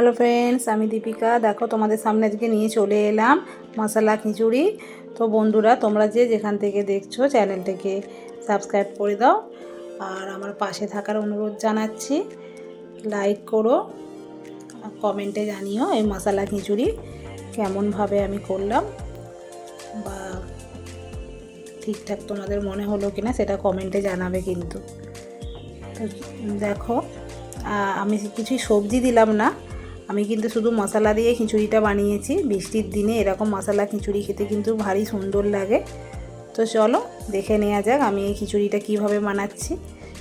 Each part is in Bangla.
হ্যালো ফ্রেন্ডস আমি দীপিকা। দেখো, তোমাদের সামনে আজকে নিয়ে চলে এলাম মশলা খিচুড়ি। তো বন্ধুরা, তোমরা যে যেখান থেকে দেখছ চ্যানেলটাকে সাবস্ক্রাইব করে দাও। আর আমার পাশে থাকার অনুরোধ জানাচ্ছি লাইক করো কমেন্টে জানিও এই মশলা খিচুড়ি কেমনভাবে আমি করলাম। বা ঠিকঠাক তোমাদের মনে হলো কি না সেটা কমেন্টে জানাবে কিন্তু। তো দেখো আমি কিছুই সবজি দিলাম না। আমি কিন্তু শুধু মশলা দিয়ে খিচুড়িটা বানিয়েছি। বৃষ্টির দিনে এরকম মশলা খিচুড়ি খেতে কিন্তু ভারী সুন্দর লাগে। তো চলো, দেখে নেওয়া যাক আমি এই খিচুড়িটা কীভাবে বানাচ্ছি।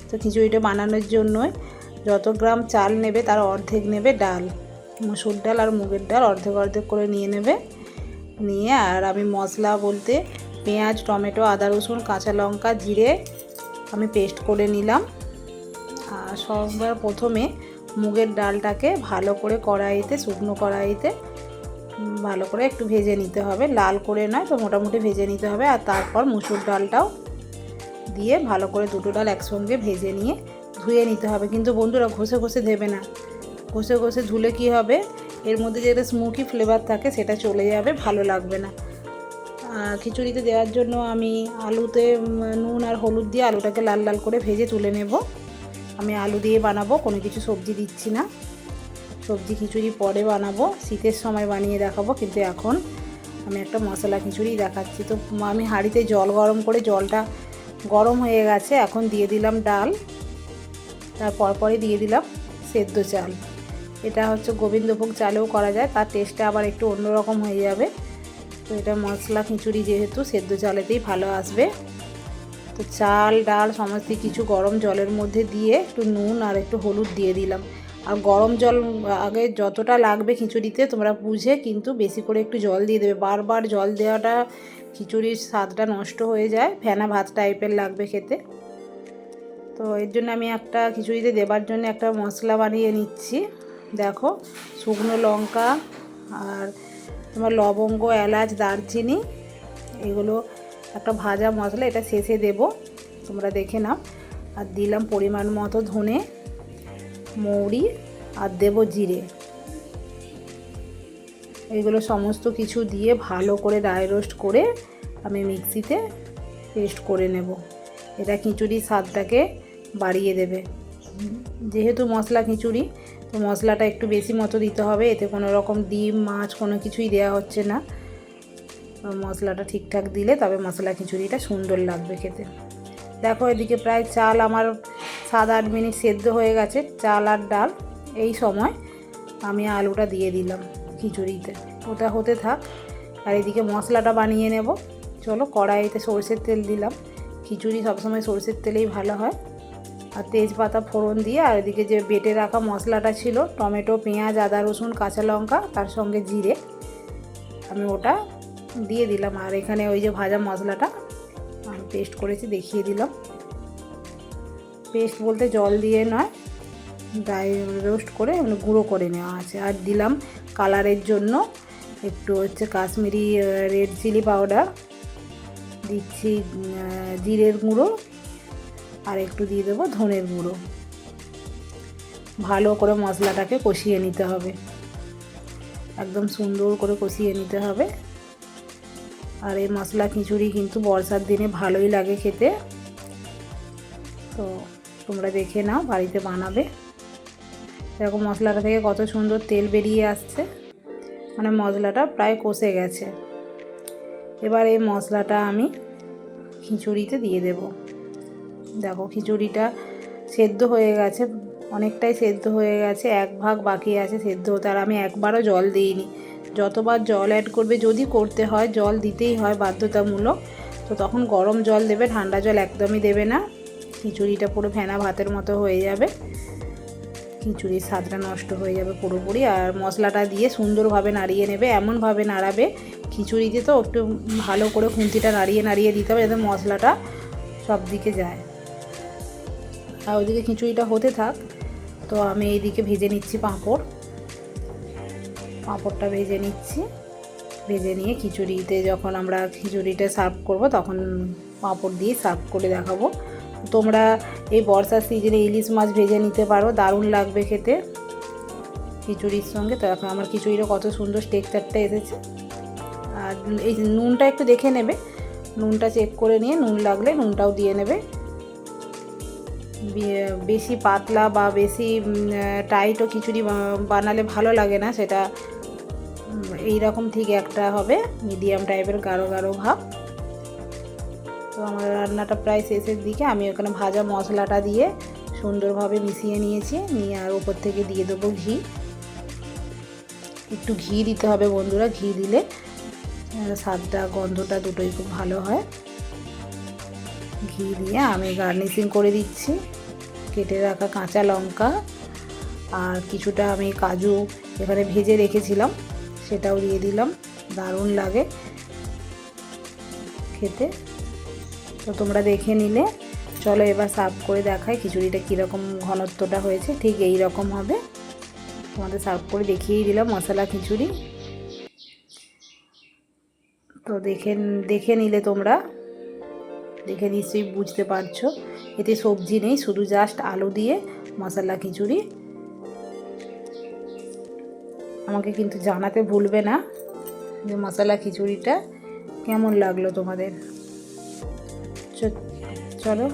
তো খিচুড়িটা বানানোর জন্য যত গ্রাম চাল নেবে তার অর্ধেক নেবে ডাল। মসুর ডাল আর মুগের ডাল অর্ধেক অর্ধেক করে নিয়ে নেবে। নিয়ে আর আমি মশলা বলতে পেঁয়াজ, টমেটো, আদা, রসুন, কাঁচা লঙ্কা, জিরে আমি পেস্ট করে নিলাম। আর সবার প্রথমে মুগের ডালটাকে ভালো করে কড়াইতে, শুকনো কড়াইতে ভালো করে একটু ভেজে নিতে হবে। লাল করে নয় তো মোটামুটি ভেজে নিতে হবে আর তারপর মুসুর ডালটাও দিয়ে ভালো করে দুটো ডাল একসঙ্গে ভেজে নিয়ে ধুয়ে নিতে হবে। কিন্তু বন্ধুরা ঘষে ঘষে দেবে না। ঘষে ঘষে ধুলে কি হবে? এর মধ্যে যেটা স্মোকি ফ্লেভার থাকে সেটা চলে যাবে, ভালো লাগবে না। খিচুড়িতে দেওয়ার জন্য আমি আলুতে নুন আর হলুদ দিয়ে আলুটাকে লাল লাল করে ভেজে তুলে নেব। আমি আলু দিয়ে বানাবো, কোনো কিছু সবজি দিচ্ছি না। সবজি খিচুড়ি পরে বানাবো, শীতের সময় বানিয়ে দেখাবো, কিন্তু এখন আমি একটা মশলা খিচুড়ি দেখাচ্ছি। তো আমি হাঁড়িতে জল গরম করে, জলটা গরম হয়ে গেছে, এখন দিয়ে দিলাম ডাল। তারপর পরে দিয়ে দিলাম সেদ্ধ চাল। এটা হচ্ছে গোবিন্দভোগ চালেও করা যায়, তার টেস্টটা আবার একটু অন্যরকম হয়ে যাবে। তো এটা মশলা খিচুড়ি যেহেতু, সেদ্ধ চালেতেই ভালো আসবে। তো চাল, ডাল, সমস্ত কিছু গরম জলের মধ্যে দিয়ে একটু নুন আর একটু হলুদ দিয়ে দিলাম। আর গরম জল আগে যতটা লাগবে খিচুড়িতে তোমরা বুঝে কিন্তু বেশি করে একটু জল দিয়ে দেবে। বারবার জল দেওয়াটা খিচুড়ির স্বাদটা নষ্ট হয়ে যায়, ফেনা ভাত টাইপের লাগবে খেতে। তো এর জন্য আমি একটা খিচুড়িতে দেবার জন্য একটা মশলা বানিয়ে নিচ্ছি। দেখো, শুকনো লঙ্কা আর তোমার লবঙ্গ, এলাচ, দারচিনি, এগুলো একটা ভাজা মশলা, এটা শেষে দেব। তোমরা দেখে নাও। আর দিলাম পরিমাণ মতো ধনে, মৌরি আর দেব জিরে। এগুলো সমস্ত কিছু দিয়ে ভালো করে ড্রাই রোস্ট করে আমি মিক্সিতে পেস্ট করে নেব। এটা খিচুড়ির স্বাদটাকে বাড়িয়ে দেবে। যেহেতু মশলা খিচুড়ি, তো মশলাটা একটু বেশি মতো দিতে হবে। এতে কোনো রকম ডিম, মাছ কোনো কিছুই দেওয়া হচ্ছে না। মশলাটা ঠিকঠাক দিলে তবে মশলা খিচুড়িটা সুন্দর লাগবে খেতে। দেখো এদিকে প্রায় চাল আমার সাত আট মিনিট সেদ্ধ হয়ে গেছে, চাল আর ডাল এই সময় আমি আলুটা দিয়ে দিলাম খিচুড়িতে। ওটা হতে থাক, আর এদিকে মশলাটা বানিয়ে নেব। চলো কড়াইতে সরষের তেল দিলাম। খিচুড়ি সবসময় সরষের তেলেই ভালো হয়। আর তেজপাতা ফোড়ন দিয়ে, আর এদিকে যে বেটে রাখা মশলাটা ছিল, টমেটো, পেঁয়াজ, আদা, রসুন, কাঁচা লঙ্কা, তার সঙ্গে জিরে, আমি ওটা দিয়ে দিলাম। আর এখানে ওই যে ভাজা মশলাটা আমি পেস্ট করেছি, দেখিয়ে দিলাম। পেস্ট বলতে জল দিয়ে নয় ড্রাই রোস্ট করে মানে গুঁড়ো করে নেওয়া আছে। আর দিলাম কালারের জন্য একটু হচ্ছে কাশ্মীরি রেড চিলি পাউডার দিচ্ছি জিরের গুঁড়ো, আর একটু দিয়ে দেবো ধনের গুঁড়ো। ভালো করে মশলাটাকে কষিয়ে নিতে হবে। একদম সুন্দর করে কষিয়ে নিতে হবে। আর এই মশলা খিচুড়ি কিন্তু বর্ষার দিনে ভালোই লাগে খেতে। তো তোমরা দেখে নাও, বাড়িতে বানাবে। এরকম মশলাটা থেকে কত সুন্দর তেল বেরিয়ে আসছে। মানে মশলাটা প্রায় কষে গেছে। এবার এই মশলাটা আমি খিচুড়িতে দিয়ে দেব। দেখো খিচুড়িটা সেদ্ধ হয়ে গেছে, অনেকটাই সেদ্ধ হয়ে গেছে, এক ভাগ বাকি আছে সেদ্ধ হতে। আর আমি একবারও জল দিইনি। যতবার জল অ্যাড করবে, যদি করতে হয়, জল দিতেই হয় বাধ্যতামূলক। তো তখন গরম জল দেবে, ঠান্ডা জল একদমই দেবে না। খিচুড়িটা পুরো ফেনা ভাতের মতো হয়ে যাবে। খিচুড়ির স্বাদটা নষ্ট হয়ে যাবে পুরোপুরি। আর মশলাটা দিয়ে সুন্দরভাবে নাড়িয়ে নেবে, এমনভাবে নাড়াবে খিচুড়িতে তো একটু ভালো করে খুন্তিটা নাড়িয়ে নাড়িয়ে দিতে হবে, যাতে মশলাটা সব দিকে যায়। আর ওইদিকে খিচুড়িটা হতে থাক। তো আমি এইদিকে ভেজে নিচ্ছি পাঁপড়। পাঁপড়টা ভেজে নিচ্ছি। ভেজে নিয়ে খিচুড়িতে যখন আমরা খিচুড়িটা সার্ভ করব, তখন পাঁপড় দিয়ে সার্ভ করে দেখাবো। তোমরা এই বর্ষার সিজনে ইলিশ মাছ ভেজে নিতে পারো, দারুণ লাগবে খেতে। খিচুড়ির সঙ্গে তো এখন আমার খিচুড়িটা কত সুন্দর টেক্সচারটা এসেছে। আর এই নুনটা একটু দেখে নেবে। নুনটা চেক করে নিয়ে নুন লাগলে নুনটাও দিয়ে নেবে। বেশি পাতলা বা বেশি টাইটও খিচুড়ি বানালে ভালো লাগে না, সেটা এই রকম ঠিক একটা হবে, মিডিয়াম টাইপের গাঢ় গাঢ় ভাব। তো আমার রান্নাটা প্রায় শেষের দিকে, আমি ওখানে ভাজা মশলাটা দিয়ে সুন্দরভাবে মিশিয়ে নিয়েছি, নিয়ে আর ওপর থেকে দিয়ে দেবো ঘি। একটু ঘি দিতে হবে বন্ধুরা, ঘি দিলে স্বাদটা, গন্ধটা দুটোই খুব ভালো হয়। ঘি দিয়ে আমি গার্নিশিং করে দিচ্ছি। কেটে রাখা কাঁচা লঙ্কা আর কিছুটা আমি কাজু এখানে ভেজে রেখেছিলাম, সেটাও দিয়ে দিলাম। দারুণ লাগে খেতে। তো তোমরা দেখে নিলে। চলো এবার সার্ভ করে দেখাই খিচুড়িটা কীরকম ঘনত্বটা হয়েছে। ঠিক এই রকম হবে। তোমাদের সার্ভ করে দেখিয়েই দিলাম মশলা, খিচুড়ি। তো দেখে দেখে নিলে তোমরা। দেখে নিশ্চয়ই বুঝতে পারছ। এতে সবজি নেই, শুধু জাস্ট আলু দিয়ে মশলা খিচুড়ি। আমাকে কিন্তু জানাতে ভুলবে না যে মশলা খিচুড়িটা কেমন লাগল তোমাদের। চলো।